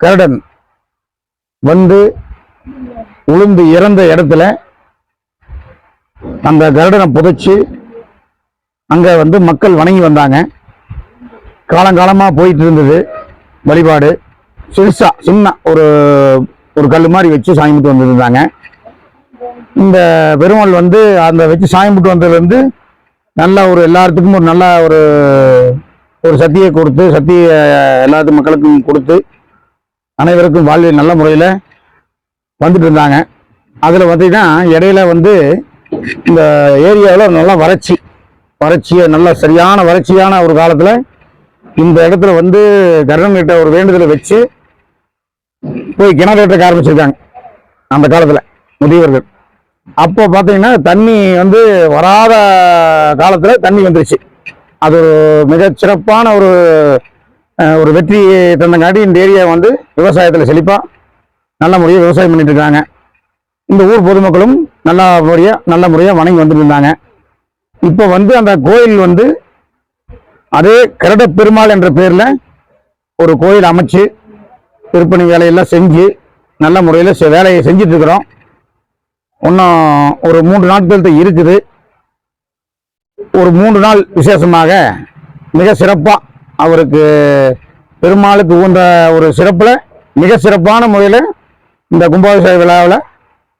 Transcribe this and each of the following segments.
கருடன் வந்து உளுந்து இறந்த இடத்துல அந்த கருடனை புதைச்சு அங்கே வந்து மக்கள் வணங்கி வந்தாங்க. காலங்காலமாக போயிட்டு இருந்தது வழிபாடு. சிறுசா சின்ன ஒரு ஒரு கல் மாதிரி வச்சு சாமி கும்பிட்டு வந்துருந்தாங்க. இந்த பெருமாள் வந்து அந்த வச்சு சாமி கும்பிட்டு வந்ததுலேருந்து நல்ல ஒரு எல்லாத்துக்கும் ஒரு நல்ல ஒரு ஒரு சக்தியை கொடுத்து சக்தியை எல்லாத்து மக்களுக்கும் கொடுத்து அனைவருக்கும் வாழ்வில் நல்ல முறையில் வந்துட்டு இருந்தாங்க. அதில் பார்த்தீங்கன்னா இடையில வந்து இந்த ஏரியாவில் நல்லா வறட்சி வறட்சியை நல்ல சரியான வறட்சியான ஒரு காலத்தில் இந்த இடத்துல வந்து கர்ணம் கிட்ட ஒரு வேண்டுதலை வச்சு போய் கிணறு வெட்டக்க ஆரம்பிச்சிருக்காங்க அந்த காலத்தில் முதியவர்கள். அப்போ பார்த்தீங்கன்னா தண்ணி வந்து வராத காலத்தில் தண்ணி வந்துருச்சு. அது ஒரு மிகச்சிறப்பான ஒரு ஒரு வெற்றி தந்தங்காட்டி இந்த ஏரியா வந்து விவசாயத்தில் செழிப்பாக நல்ல முறையாக விவசாயம் பண்ணிட்டு இருக்காங்க. இந்த ஊர் பொதுமக்களும் நல்ல முறையாக நல்ல முறையாக வணங்கி வந்துட்டு இருந்தாங்க. இப்போ வந்து அந்த கோயில் வந்து அதே கரட பெருமாள் என்ற பேரில் ஒரு கோயில் அமைச்சு விற்பனை வேலையெல்லாம் செஞ்சு நல்ல முறையில் வேலையை செஞ்சிட்ருக்குறோம் இருக்கிறோம். இன்னும் ஒரு மூன்று நாட்கள் தான் இருக்குது. ஒரு மூன்று நாள் விசேஷமாக மிக சிறப்பாக அவருக்கு பெருமாளுக்கு உகந்த ஒரு சிறப்பில் மிக சிறப்பான முறையில் இந்த கும்பாபிஷேக விழாவில்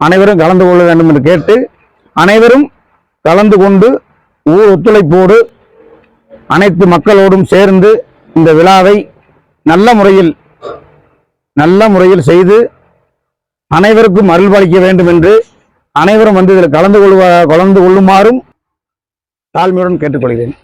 அனைவரும் கலந்து கொள்ள வேண்டும் என்று கேட்டு அனைவரும் கலந்து கொண்டு ஊர் ஒத்துழைப்போடு அனைத்து மக்களோடும் சேர்ந்து இந்த விழாவை நல்ல முறையில் நல்ல முறையில் செய்து அனைவருக்கும் அருள்பாலிக்க வேண்டும் என்று அனைவரும் வந்து இதில் கலந்து கொள்வ கலந்து கொள்ளுமாறும் தாழ்மையுடன் கேட்டுக்கொள்கிறேன்.